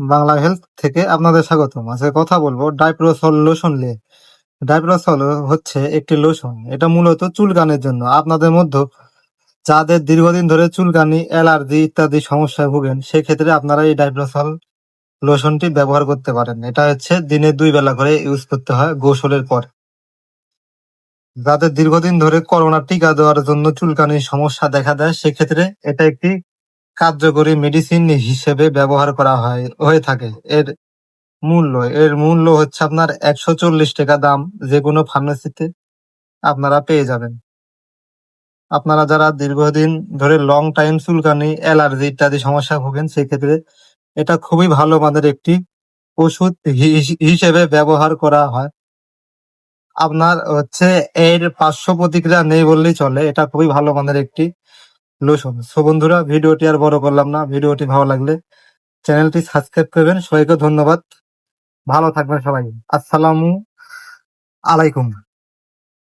Bangla health থেকে আপনাদের স্বাগতম। আজকে কথা বলব ডাইপ্রোসল লোশন নিয়ে। ডাইপ্রোসল হচ্ছে একটি লোশন এটা মূলত চুলকানির জন্য। আপনাদের মধ্যে যাদের দীর্ঘদিন ধরে চুলকানি অ্যালার্জি ইত্যাদি সমস্যায় ভুগেন, সেক্ষেত্রে আপনারা এই ডাইপ্রোসল লোশনটি ব্যবহার করতে পারেন। এটা হচ্ছে দিনে দুই বেলা করে ইউজ করতে হয় গোসলের পর। যাদের দীর্ঘদিন ধরে করোনা টিকা দেওয়ার জন্য চুলকানির সমস্যা দেখা দেয়, সেক্ষেত্রে এটা একটি কার্যকরী মেডিসিন হিসেবে ব্যবহার করা হয়, হয়ে থাকে। এর মূল্য এর মূল্য হচ্ছে আপনার একশো চল্লিশ টাকা দাম যে কোনো ফার্মেসিতে আপনারা পেয়ে যাবেন। আপনারা যারা দীর্ঘদিন ধরে লং টাইম চুলকানি অ্যালার্জি ইত্যাদি সমস্যা ভোগেন, সেক্ষেত্রে এটা খুবই ভালো আমাদের একটি ওষুধ হিসেবে ব্যবহার করা হয়। আপনার হচ্ছে এর পার্শ্ব প্রতিক্রিয়া নেই বললেই চলে, এটা খুবই ভালো মানের একটি লোশন সো বন্ধুরা, ভিডিওটি আর বড় করলাম না। ভিডিওটি ভালো লাগলে চ্যানেলটি সাবস্ক্রাইব করবেন। সবাইকে ধন্যবাদ। ভালো থাকবেন সবাই। আসসালামু আলাইকুম।